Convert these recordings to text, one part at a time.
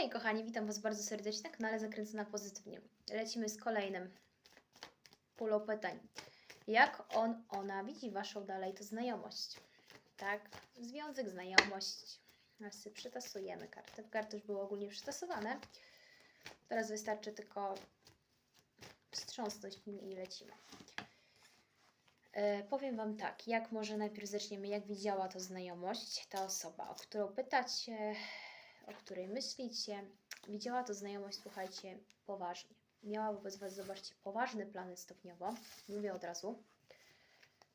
hej kochani, witam Was bardzo serdecznie na kanale Zakręcona Pozytywnie. Lecimy z kolejnym pulą pytań. Jak on, ona widzi Waszą dalej to znajomość? Tak, związek, znajomość. Teraz sobie przetasujemy karty. Karty już były ogólnie przetasowane. Teraz wystarczy tylko wstrząsnąć nim i lecimy. E, powiem Wam tak, jak może najpierw zaczniemy, jak widziała to znajomość ta osoba, o którą pytacie, o której myślicie. Widziała to znajomość, słuchajcie, poważnie. Miała wobec Was, zobaczcie, poważne plany stopniowo, mówię od razu.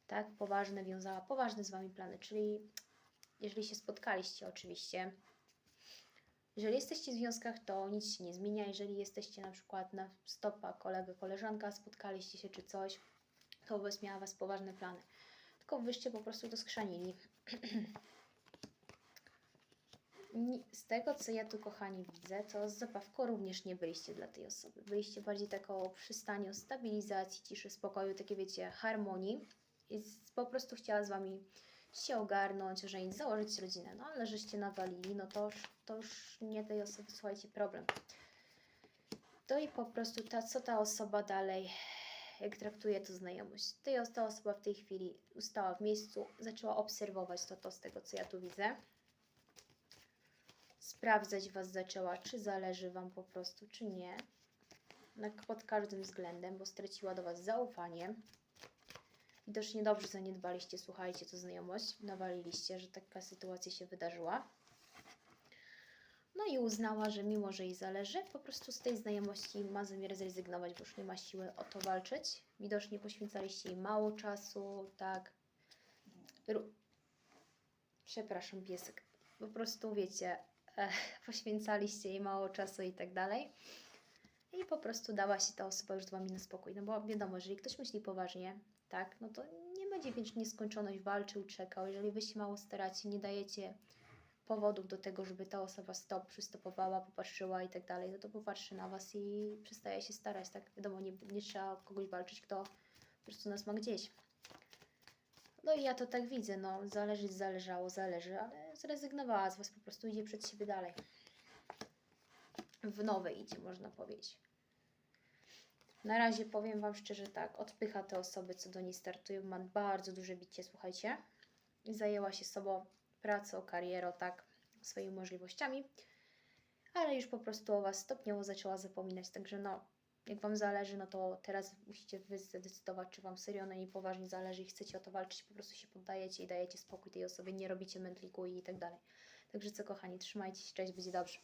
Tak, poważne, wiązała poważne z Wami plany, czyli jeżeli się spotkaliście oczywiście, jeżeli jesteście w związkach, to nic się nie zmienia. Jeżeli jesteście na przykład na stopa, kolega, koleżanka, spotkaliście się czy coś, to wobec miała Was poważne plany. Tylko wyście po prostu to skrzanili. Z tego, co ja tu, kochani, widzę, to z zabawką również nie byliście dla tej osoby. Byliście bardziej taką przystanią stabilizacji, ciszy, spokoju, takie wiecie, harmonii. I po prostu chciała z Wami się ogarnąć, żenić, założyć rodzinę. No ale żeście nawalili, no to to już nie tej osoby, słuchajcie, problem. To i po prostu ta, co ta osoba dalej, jak traktuje to znajomość. Ta osoba w tej chwili ustała w miejscu, zaczęła obserwować to, to z tego, co ja tu widzę sprawdzać Was zaczęła, czy zależy Wam po prostu, czy nie. Pod każdym względem, bo straciła do Was zaufanie. Widocznie dobrze zaniedbaliście, słuchajcie, to znajomość. Nawaliliście, że taka sytuacja się wydarzyła. No i uznała, że mimo, że jej zależy, po prostu z tej znajomości ma zamiar zrezygnować, bo już nie ma siły o to walczyć. Widocznie poświęcaliście jej mało czasu, tak. Ru- Przepraszam, piesek. Po prostu wiecie, poświęcaliście jej mało czasu i tak dalej. I po prostu dała się ta osoba już z wami na spokój. No bo wiadomo, jeżeli ktoś myśli poważnie, tak, no to nie będzie wiecznie nieskończoność walczył, czekał. Jeżeli wy się mało staracie, nie dajecie powodów do tego, żeby ta osoba stop, przystopowała, popatrzyła i tak dalej, no to popatrzy na was i przestaje się starać, tak? Wiadomo, nie, nie trzeba kogoś walczyć, kto po prostu nas ma gdzieś. No i ja to tak widzę, no zależeć zależało, zależy, ale zrezygnowała z Was, po prostu idzie przed siebie dalej. W nowe idzie, można powiedzieć. Na razie powiem Wam szczerze tak, odpycha te osoby, co do niej startują, ma bardzo duże bicie, słuchajcie. I zajęła się sobą, pracą, karierą, tak, swoimi możliwościami. Ale już po prostu o Was stopniowo zaczęła zapominać, także no, jak Wam zależy, no to teraz musicie Wy zdecydować, czy Wam serio na niej poważnie zależy i chcecie o to walczyć, po prostu się poddajecie i dajecie spokój tej osobie, nie robicie mętliku i tak dalej. Także co kochani, trzymajcie się, cześć, będzie dobrze.